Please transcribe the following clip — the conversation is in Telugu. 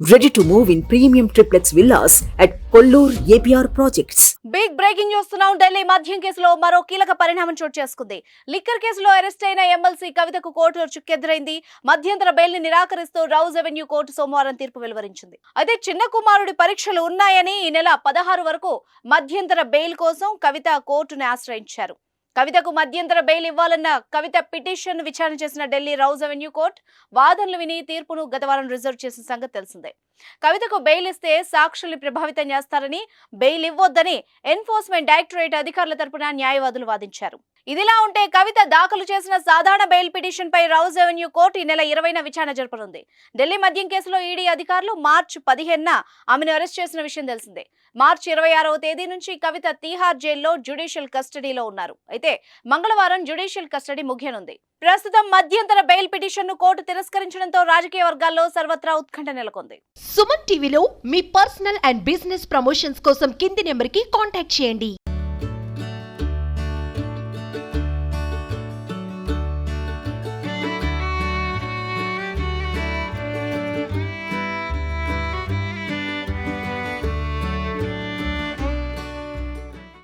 Ready to move in premium triplex villas at Kollur APR projects big breaking చూస్తున్నాం ఢిల్లీ మద్యం కేసులో మరో కీలక పరిణామం చోటు చేసుకుంది. లిక్కర్ కేసులో అరెస్ట్ అయిన ఎమ్మెల్సీ కవితకు కోర్టులో చుక్కెదురైంది. మధ్యంతర బెయిల్ని నిరాకరిస్తూ రౌజ్ అవెన్యూ కోర్టు సోమవారం తీర్పు వెలువరించింది. అయితే చిన్న కుమారుడి పరీక్షలు ఉన్నాయని ఈ నెల పదహారు వరకు మధ్యంతర బెయిల్ కోసం కవిత కోర్టును ఆశ్రయించారు. కవితకు మధ్యంతర బెయిల్ ఇవ్వాలన్న కవిత పిటిషన్ విచారణ చేసిన ఢిల్లీ రౌజ్ అవెన్యూ కోర్టు వాదనలు విని తీర్పును గతవారం రిజర్వ్ చేసిన సంగతి తెలిసిందే. కవితకు బెయిల్ ఇస్తే సాక్షుల్ని ప్రభావితం చేస్తారని బెయిల్ ఇవ్వొద్దని ఎన్ఫోర్స్మెంట్ డైరెక్టరేట్ అధికారుల తరపున న్యాయవాదులు వాదించారు. ఇదిలా ఉంటే కవిత దాఖలు చేసిన సాధారణ బెయిల్ పిటిషన్ పై రౌజ్ అవెన్యూ కోర్టు ఈ నెల ఇరవైన విచారణ జరపనుంది ఢిల్లీ మద్యం కేసులో ఈడీ అధికారులు మార్చి పదిహేనున ఆమెను అరెస్ట్ చేసిన విషయం తెలిసిందే. మార్చి ఇరవై ఆరవ తేదీ నుంచి కవిత తీహార్ జైల్లో జ్యుడిషియల్ కస్టడీలో ఉన్నారు. అయితే మంగళవారం జ్యుడిషియల్ కస్టడీ ముగియనుంది. ప్రస్తుతం మధ్యంతర బెయిల్ పిటిషన్ను కోర్టు తిరస్కరించడంతో రాజకీయ వర్గాల్లో సర్వత్రా ఉత్కంఠ నెలకొంది. సుమన్ టీవీలో మీ పర్సనల్ అండ్ బిజినెస్ ప్రమోషన్స్ కోసం కింది నెంబర్కి కాంటాక్ట్ చేయండి.